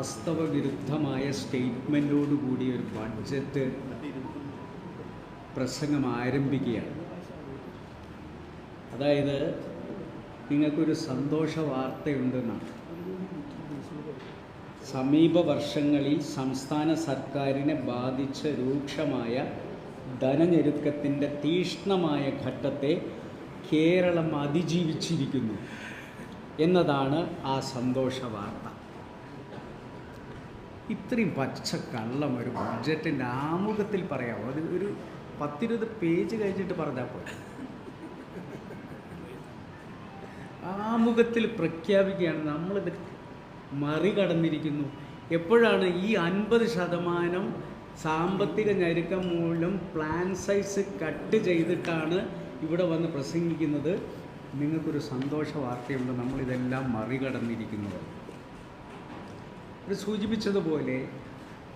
വാസ്തവ വിരുദ്ധമായ ഒരു ബഡ്ജറ്റ് പ്രസംഗം ആരംഭിക്കുകയാണ് അതായത് നിങ്ങൾക്കൊരു സന്തോഷ വാർത്തയുണ്ടെന്നാണ്. സമീപ വർഷങ്ങളിൽ സംസ്ഥാന സർക്കാരിനെ ബാധിച്ച രൂക്ഷമായ ധനഞ്ഞെരുക്കത്തിന്റെ തീഷ്ണമായ ഘട്ടത്തെ കേരളം അതിജീവിച്ചിരിക്കുന്നു എന്നതാണ് ആ സന്തോഷ വാർത്ത. ഇത്രയും പച്ച കള്ളം ഒരു ബഡ്ജറ്റിന്റെ ആമുഖത്തിൽ പറയാമോ? അത് ഒരു പത്തിരുപത് പേജ് കഴിഞ്ഞിട്ട് പറഞ്ഞാൽ പോലെ ആമുഖത്തിൽ പ്രഖ്യാപിക്കുകയാണ് നമ്മളിത് മറികടന്നിരിക്കുന്നു. എപ്പോഴാണ് ഈ അൻപത് ശതമാനം സാമ്പത്തിക ഞെരുക്കം മൂലം പ്ലാൻ സൈസ് കട്ട് ചെയ്തിട്ടാണ് ഇവിടെ വന്ന് പ്രസംഗിക്കുന്നത്? നിങ്ങൾക്കൊരു സന്തോഷ വാർത്തയുണ്ട് നമ്മളിതെല്ലാം മറികടന്നിരിക്കുന്നത്. സൂചിപ്പിച്ചതുപോലെ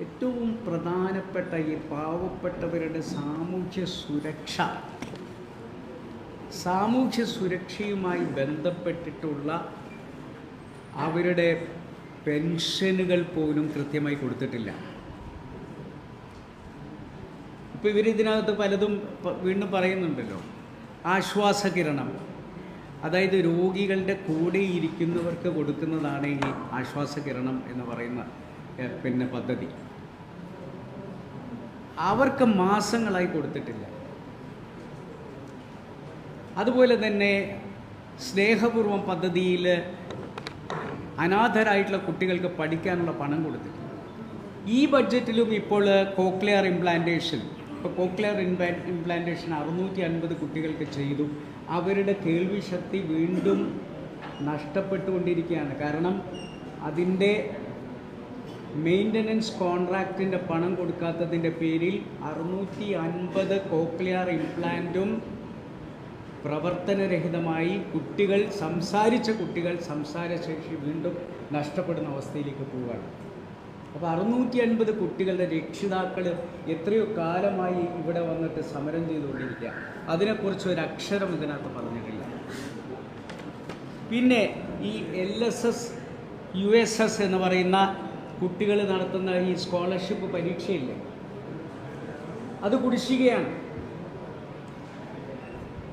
ഏറ്റവും പ്രധാനപ്പെട്ട ഈ പാവപ്പെട്ടവരുടെ സാമൂഹ്യ സുരക്ഷ സാമൂഹ്യ സുരക്ഷയുമായി ബന്ധപ്പെട്ടിട്ടുള്ള അവരുടെ പെൻഷനുകൾ പോലും കൃത്യമായി കൊടുത്തിട്ടില്ല. ഇപ്പോൾ ഇവരിതിനകത്ത് പലതും വീണ്ടും പറയുന്നുണ്ടല്ലോ. ആശ്വാസകിരണം. അതായത് രോഗികളുടെ കൂടെ ഇരിക്കുന്നവർക്ക് കൊടുക്കുന്നതാണ് ഈ ആശ്വാസകിരണം എന്ന് പറയുന്ന പിന്നെ പദ്ധതി. അവർക്ക് മാസങ്ങളായി കൊടുത്തിട്ടില്ല. അതുപോലെ തന്നെ സ്നേഹപൂർവം പദ്ധതിയിൽ അനാഥരായിട്ടുള്ള കുട്ടികൾക്ക് പഠിക്കാനുള്ള പണം കൊടുത്തിട്ടില്ല. ഈ ബഡ്ജറ്റിലും ഇപ്പോൾ കോക്ലിയർ ഇംപ്ലാന്റേഷൻ ഇപ്പോൾ കോക്ലിയർ ഇംപ്ലാന്റേഷൻ അറുന്നൂറ്റി അൻപത് കുട്ടികൾക്ക് ചെയ്തു. അവരുടെ കേൾവി ശക്തി വീണ്ടും നഷ്ടപ്പെട്ടുകൊണ്ടിരിക്കുകയാണ്. കാരണം അതിന്റെ മെയിന്റനൻസ് കോൺട്രാക്റ്റിന്റെ പണം കൊടുക്കാത്തതിന്റെ പേരിൽ അറുന്നൂറ്റി അൻപത് കോക്ലിയർ ഇംപ്ലാന്റും പ്രവർത്തനരഹിതമായി കുട്ടികൾ സംസാരിച്ച കുട്ടികൾ സംസാരശേഷി വീണ്ടും നഷ്ടപ്പെടുന്ന അവസ്ഥയിലേക്ക് പോവുകയാണ്. അപ്പോൾ അറുന്നൂറ്റി അൻപത് കുട്ടികളുടെ രക്ഷിതാക്കൾ എത്രയോ കാലമായി ഇവിടെ വന്നിട്ട് സമരം ചെയ്തുകൊണ്ടിരിക്കുക. അതിനെക്കുറിച്ച് ഒരു അക്ഷരം ഇതിനകത്ത് പറഞ്ഞിട്ടില്ല. പിന്നെ ഈ L S S U S S എന്ന് പറയുന്ന കുട്ടികൾ നടത്തുന്ന ഈ സ്കോളർഷിപ്പ് പരീക്ഷയില്ലേ? അത് കുടിശ്ശികയാണ്.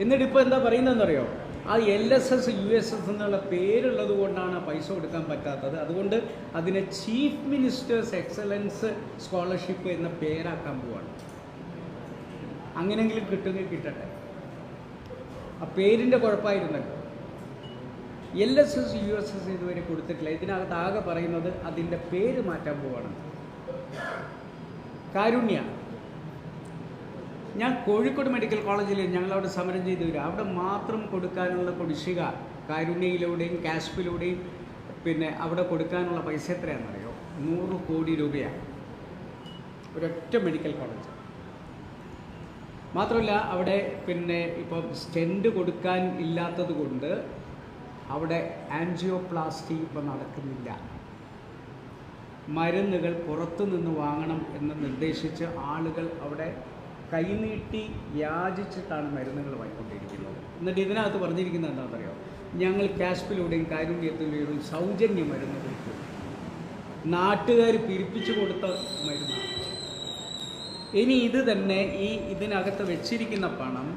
എന്നിട്ട് ഇപ്പോൾ എന്താ പറയുന്നതെന്നറിയോ? ആ L S S U S S എന്നുള്ള പേരുള്ളത് കൊണ്ടാണ് പൈസ കൊടുക്കാൻ പറ്റാത്തത്. അതുകൊണ്ട് അതിനെ ചീഫ് മിനിസ്റ്റേഴ്സ് എക്സലൻസ് സ്കോളർഷിപ്പ് എന്ന പേരാക്കാൻ പോവാണ്. അങ്ങനെങ്കിലും കിട്ടുമെങ്കിൽ കിട്ടട്ടെ. ആ പേരിന്റെ കുഴപ്പമായിരുന്നല്ലോ. L S S U S S ഇതുവരെ കൊടുത്തിട്ടില്ല. ഇതിനകത്ത് ആകെ പറയുന്നത് അതിന്റെ പേര് മാറ്റാൻ പോവാണ്. കാരുണ്യ. ഞാൻ കോഴിക്കോട് മെഡിക്കൽ കോളേജിൽ ഞങ്ങളവിടെ സമരം ചെയ്തു വരും. അവിടെ മാത്രം കൊടുക്കാനുള്ള കുടിശ്ശിക കാരുണ്യയിലൂടെയും കാസ്പിലൂടെയും പിന്നെ അവിടെ കൊടുക്കാനുള്ള പൈസ എത്രയാണെന്നറിയോ? നൂറ് കോടി രൂപയാണ്. ഒരൊറ്റ മെഡിക്കൽ കോളേജ്. മാത്രമല്ല അവിടെ പിന്നെ ഇപ്പം സ്റ്റെൻഡ് കൊടുക്കാൻ ഇല്ലാത്തത് കൊണ്ട് അവിടെ ആൻജിയോപ്ലാസ്റ്റി ഇപ്പം നടക്കുന്നില്ല. മരുന്നുകൾ പുറത്തു നിന്ന് വാങ്ങണം എന്ന് നിർദ്ദേശിച്ച് ആളുകൾ അവിടെ കൈനീട്ടി യാചിച്ചിട്ടാണ് മരുന്നുകൾ വാങ്ങിക്കൊണ്ടിരിക്കുന്നത്. എന്നിട്ട് ഇതിനകത്ത് പറഞ്ഞിരിക്കുന്നത് എന്താണെന്ന് അറിയാം ഞങ്ങൾ കാഷ്പിലൂടെയും കാരുണ്യത്തിലൂടെയും സൗജന്യ മരുന്ന് കൊടുക്കും നാട്ടുകാർ പിരിപ്പിച്ചു കൊടുത്ത മരുന്നാണ്. ഇനി ഇത് തന്നെ ഈ ഇതിനകത്ത് വെച്ചിരിക്കുന്ന പണം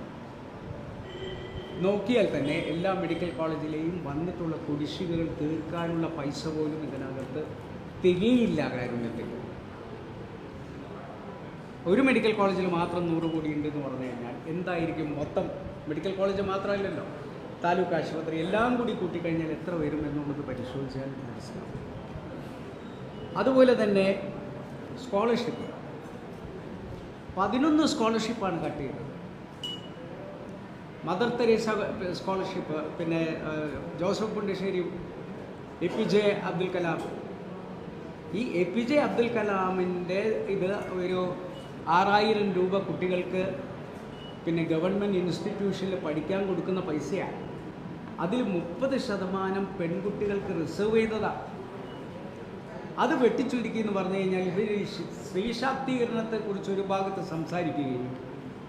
നോക്കിയാൽ തന്നെ എല്ലാ മെഡിക്കൽ കോളേജിലെയും വന്നിട്ടുള്ള കുടിശ്ശികകൾ തീർക്കാനുള്ള പൈസ പോലും ഇതിനകത്ത് തികയില്ല കാരുണ്യത്തിൽ ഒരു മെഡിക്കൽ കോളേജിൽ മാത്രം നൂറ് കോടി ഉണ്ട് എന്ന് പറഞ്ഞു കഴിഞ്ഞാൽ എന്തായിരിക്കും മൊത്തം? മെഡിക്കൽ കോളേജ് മാത്രമല്ലല്ലോ. താലൂക്ക് ആശുപത്രി എല്ലാം കൂടി കൂട്ടിക്കഴിഞ്ഞാൽ എത്ര വരും എന്നുള്ളത് പരിശോധിച്ചാൽ മനസ്സിലാവും. അതുപോലെ തന്നെ സ്കോളർഷിപ്പ് പതിനൊന്ന് സ്കോളർഷിപ്പാണ് കട്ട് ചെയ്തത്. മദർ തെരേസ സ്കോളർഷിപ്പ് പിന്നെ Joseph Pundassery A P J Abdul Kalam. ഈ എ പി ജെ അബ്ദുൽ കലാമിന്റെ ഇത് ഒരു ആറായിരം രൂപ കുട്ടികൾക്ക് പിന്നെ ഗവൺമെന്റ് ഇൻസ്റ്റിറ്റ്യൂഷനിൽ പഠിക്കാൻ കൊടുക്കുന്ന പൈസയാണ്. അതിൽ മുപ്പത് ശതമാനം പെൺകുട്ടികൾക്ക് റിസർവ് ചെയ്തതാണ് അത് വെട്ടിച്ചുരുക്കി എന്ന് പറഞ്ഞു കഴിഞ്ഞാൽ ഇവർ സ്ത്രീ ശാക്തീകരണത്തെക്കുറിച്ച് ഒരു ഭാഗത്ത് സംസാരിക്കുകയും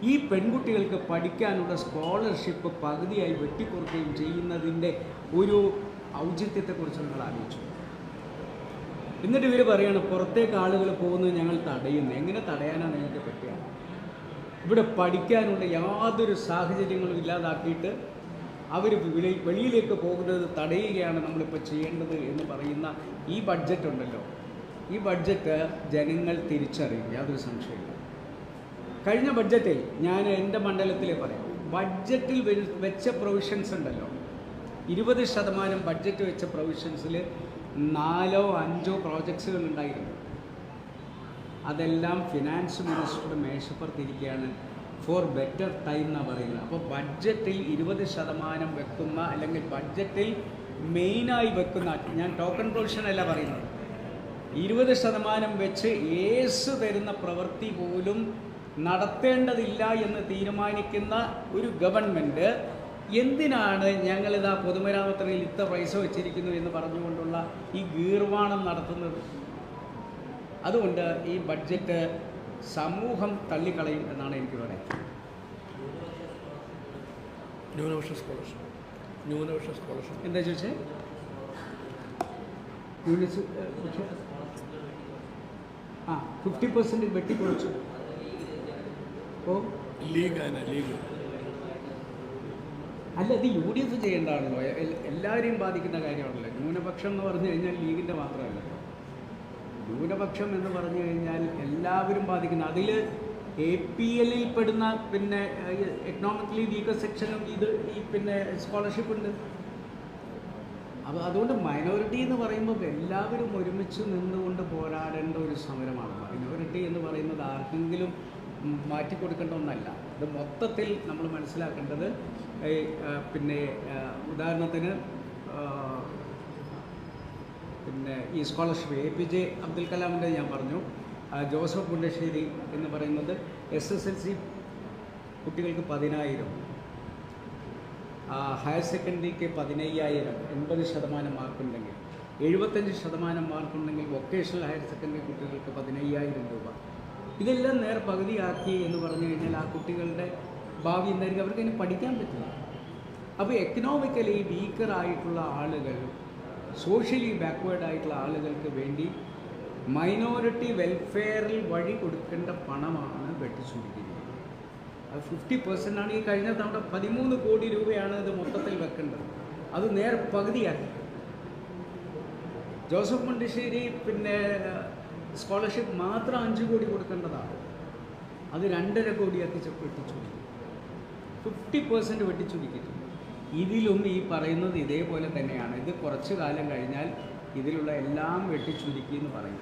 ഈ പെൺകുട്ടികൾക്ക് പഠിക്കാനുള്ള സ്കോളർഷിപ്പ് പകുതിയായി വെട്ടിക്കുറക്കുകയും ചെയ്യുന്നതിന്റെ ഒരു ഔചിത്യത്തെക്കുറിച്ച് നിങ്ങൾ ആലോചിച്ചു. എന്നിട്ട് ഇവർ പറയാണ് പുറത്തേക്ക് ആളുകൾ പോകുന്നത് ഞങ്ങൾ തടയുന്നു. എങ്ങനെ തടയാനാണ് നിങ്ങൾക്ക് പറ്റുക? ഇവിടെ പഠിക്കാനുള്ള യാതൊരു സാഹചര്യങ്ങളും ഇല്ലാതാക്കിയിട്ട് അവർ വെളിയിലേക്ക് പോകുന്നത് തടയുകയാണ് നമ്മളിപ്പോൾ ചെയ്യേണ്ടത് എന്ന് പറയുന്ന ഈ ബഡ്ജറ്റ് ഉണ്ടല്ലോ. ഈ ബഡ്ജറ്റ് ജനങ്ങൾ തിരിച്ചറിയും. യാതൊരു സംശയമില്ല കഴിഞ്ഞ ബഡ്ജറ്റിൽ ഞാൻ എന്റെ മണ്ഡലത്തിൽ പറയാം. ബഡ്ജറ്റിൽ വെച്ച പ്രൊവിഷൻസ് ഉണ്ടല്ലോ. ഇരുപത് ശതമാനം ബഡ്ജറ്റ് വെച്ച പ്രൊവിഷൻസിൽ നാലോ അഞ്ചോ പ്രോജക്ട്സുകൾ ഉണ്ടായിരുന്നു. അതെല്ലാം ഫിനാൻസ് മിനിസ്റ്ററുടെ മേശപ്പുറത്തിരിക്കുകയാണ്. ഫോർ ബെറ്റർ ടൈം എന്നാണ് പറയുന്നത്. അപ്പോൾ ബഡ്ജറ്റിൽ ഇരുപത് ശതമാനം വെക്കുന്ന അല്ലെങ്കിൽ ബഡ്ജറ്റിൽ മെയിനായി വെക്കുന്ന ഞാൻ ടോക്കൺ പ്രൊവിഷൻ അല്ല പറയുന്നത്. ഇരുപത് ശതമാനം വെച്ച് ഏസ് തരുന്ന പ്രവൃത്തി പോലും നടത്തേണ്ടതില്ല എന്ന് തീരുമാനിക്കുന്ന ഒരു ഗവൺമെന്റ് എന്തിനാണ് ഞങ്ങളിതാ പൊതുമരാമത്രയിൽ ഇത്ര പൈസ വെച്ചിരിക്കുന്നു എന്ന് പറഞ്ഞുകൊണ്ടുള്ള ഈ ഗീർവാണം നടത്തുന്നത്? അതുകൊണ്ട് ഈ ബഡ്ജറ്റ് സമൂഹം തള്ളിക്കളയും എന്നാണ് എനിക്ക് പറയുന്നത് ന്യൂനപക്ഷ സ്കോളർഷിപ്പ്. ന്യൂനപക്ഷ സ്കോളർഷിപ്പ്. എന്താ ചോദിച്ചേ? യൂണിറ്റ്സ് പക്ഷേ ആ ഫിഫ്റ്റി പെർസെന്റ് വെട്ടിക്കുറച്ചു. ഓ? ലീഗ് ആണ് ലീഗ്. അല്ല ഇത് യു ഡി എഫ് ചെയ്യേണ്ടതാണല്ലോ. എല്ലാവരെയും ബാധിക്കുന്ന കാര്യമാണല്ലോ. ന്യൂനപക്ഷം എന്ന് പറഞ്ഞു കഴിഞ്ഞാൽ ലീഗിന്റെ മാത്രമല്ല. ന്യൂനപക്ഷം എന്ന് പറഞ്ഞു കഴിഞ്ഞാൽ എല്ലാവരും ബാധിക്കുന്ന അതിൽ എ പി എല്ലിൽ പെടുന്ന പിന്നെ എക്കണോമിക്കലി വീക്കർ സെക്ഷനും ഇത് ഈ പിന്നെ സ്കോളർഷിപ്പ് ഉണ്ട്. അപ്പോൾ അതുകൊണ്ട് മൈനോറിറ്റി എന്ന് പറയുമ്പോൾ എല്ലാവരും ഒരുമിച്ച് നിന്നുകൊണ്ട് പോരാടേണ്ട ഒരു സമരമാണ്. മൈനോറിറ്റി എന്ന് പറയുന്നത് ആർക്കെങ്കിലും മാറ്റി മാറ്റിക്കൊടുക്കേണ്ട ഒന്നല്ല. ഇത് മൊത്തത്തിൽ നമ്മൾ മനസ്സിലാക്കേണ്ടത് പിന്നെ ഉദാഹരണത്തിന് പിന്നെ ഈ scholarship A P J Abdul കലാമിന്റെ ഞാൻ പറഞ്ഞു. ജോസഫ് പുണ്ടശ്ശേരി എന്ന് പറയുന്നത് എസ് എസ് എൽ സി കുട്ടികൾക്ക് പതിനായിരം. ഹയർ സെക്കൻഡറിക്ക് പതിനയ്യായിരം എൺപത് ശതമാനം മാർക്കുണ്ടെങ്കിൽ. എഴുപത്തഞ്ച് ശതമാനം മാർക്കുണ്ടെങ്കിൽ വൊക്കേഷണൽ ഹയർ സെക്കൻഡറി കുട്ടികൾക്ക് പതിനയ്യായിരം രൂപ. ഇതെല്ലാം നേർ പകുതിയാക്കി എന്ന് പറഞ്ഞു കഴിഞ്ഞാൽ ആ കുട്ടികളുടെ ഭാവി എന്തായിരിക്കും? അവർക്ക് ഇനി പഠിക്കാൻ പറ്റില്ല. അപ്പോൾ എക്കണോമിക്കലി വീക്കർ ആയിട്ടുള്ള ആളുകൾ സോഷ്യലി ബാക്ക്വേഡ് ആയിട്ടുള്ള ആളുകൾക്ക് വേണ്ടി മൈനോറിറ്റി വെൽഫെയറിൽ വഴി കൊടുക്കേണ്ട പണമാണ് വെട്ടിച്ചുരുക്കുന്നത് അത് ഫിഫ്റ്റി പെർസെന്റ് ആണ് ഈ കഴിഞ്ഞ തവണ പതിമൂന്ന് കോടി രൂപയാണ് ഇത് മൊത്തത്തിൽ വെക്കേണ്ടത്. അത് നേർ പകുതിയാക്കി. ജോസഫ് മണ്ടിശ്ശേരി പിന്നെ സ്കോളർഷിപ്പ് മാത്രം അഞ്ച് കോടി കൊടുക്കേണ്ടതാണ്. അത് രണ്ടര കോടിയാക്കി വെട്ടിച്ചുരുക്കി. ഫിഫ്റ്റി പെർസെന്റ് വെട്ടിച്ചുരുക്കിയിട്ടുണ്ട് ഇതിലും ഈ പറയുന്നത് ഇതേപോലെ തന്നെയാണ്. ഇത് കുറച്ച് കാലം കഴിഞ്ഞാൽ ഇതിലുള്ള എല്ലാം വെട്ടിച്ചുരുക്കി എന്ന് പറയും